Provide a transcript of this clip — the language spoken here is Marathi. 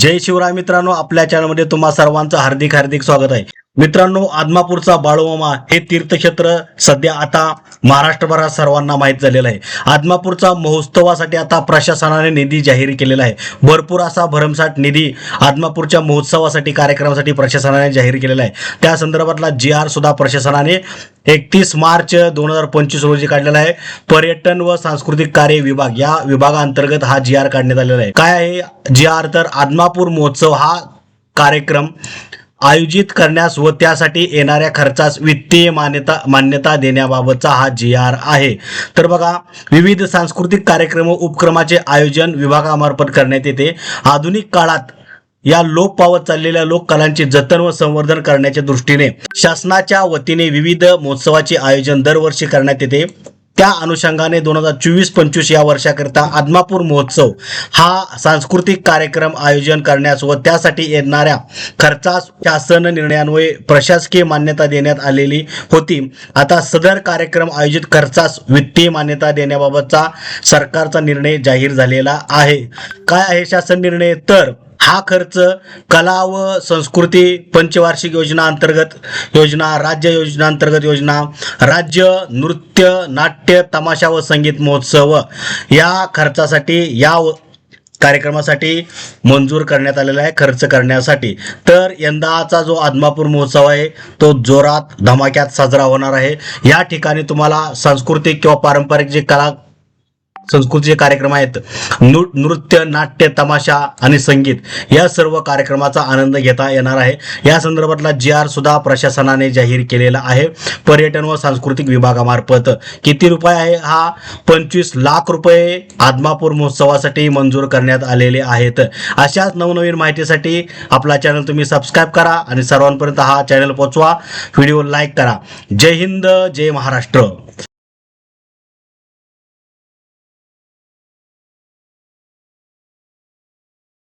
जय शिवराय मित्रांनो आपल्या चॅनलमध्ये तुम्हा सर्वांचं हार्दिक हार्दिक स्वागत आहे. मित्रांनो आदमापूरचा बाळूमामा हे तीर्थक्षेत्र सध्या आता महाराष्ट्रभरात सर्वांना माहीत झालेलं आहे. आदमापूरचा महोत्सवासाठी आता प्रशासनाने निधी जाहीर केलेला आहे. भरपूर असा भरमसाठ निधी आदमापूरच्या महोत्सवासाठी कार्यक्रमासाठी प्रशासनाने जाहीर केलेला आहे. त्या संदर्भातला जी आर सुद्धा प्रशासनाने एकतीस मार्च दोन हजार पंचवीस रोजी काढलेला आहे. पर्यटन व सांस्कृतिक कार्य विभाग या विभागाअंतर्गत हा जी आर काढण्यात आलेला आहे. काय आहे जी आर? तर आदमापूर महोत्सव हा कार्यक्रम आयोजित करण्यास व त्यासाठी येणाऱ्या खर्चास वित्तीय मान्यता मान्यता देण्याबाबतचा हा जी आर आहे. तर बघा विविध सांस्कृतिक कार्यक्रम व उपक्रमाचे आयोजन विभागामार्फत करण्यात येते. आधुनिक काळात या लोप पावत चाललेल्या लोककलांचे जतन व संवर्धन करण्याच्या दृष्टीने शासनाच्या वतीने विविध महोत्सवाचे आयोजन दरवर्षी करण्यात येते. त्या अनुषंगाने दोन हजार चोवीस पंचवीस या वर्षाकरिता आदमापूर महोत्सव हा सांस्कृतिक कार्यक्रम आयोजन करण्यास व त्यासाठी येणाऱ्या खर्चास शासन निर्णयान्वये प्रशासकीय मान्यता देण्यात आलेली होती. आता सदर कार्यक्रम आयोजित खर्चास वित्तीय मान्यता देण्याबाबतचा सरकारचा निर्णय जाहीर झालेला आहे. काय आहे शासन निर्णय? तर हा खर्च कला व संस्कृती पंचवार्षिक योजना अंतर्गत योजना राज्य योजना अंतर्गत योजना राज्य नृत्य नाट्य तमाशा व संगीत महोत्सव या खर्चासाठी या कार्यक्रमासाठी मंजूर करण्यात आलेला आहे खर्च करण्यासाठी. तर यंदाचा जो आदमापूर महोत्सव आहे तो जोरात धमाक्यात साजरा होणार आहे. या ठिकाणी तुम्हाला सांस्कृतिक किंवा पारंपरिक जे कला संस्कृतीचे कार्यक्रम आहेत. नृ नृत्य नाट्य तमाशा आणि संगीत या सर्व कार्यक्रमाचा आनंद घेता येणार आहे. या संदर्भातला जी आर सुद्धा प्रशासनाने जाहीर केलेला आहे. पर्यटन व सांस्कृतिक विभागामार्फत किती रुपये आहे हा? पंचवीस लाख रुपये आदमापूर महोत्सवासाठी मंजूर करण्यात आलेले आहेत. अशाच नवनवीन माहितीसाठी आपला चॅनल तुम्ही सबस्क्राईब करा आणि सर्वांपर्यंत हा चॅनल पोहोचवा. व्हिडिओ लाईक करा. जय हिंद जय महाराष्ट्र.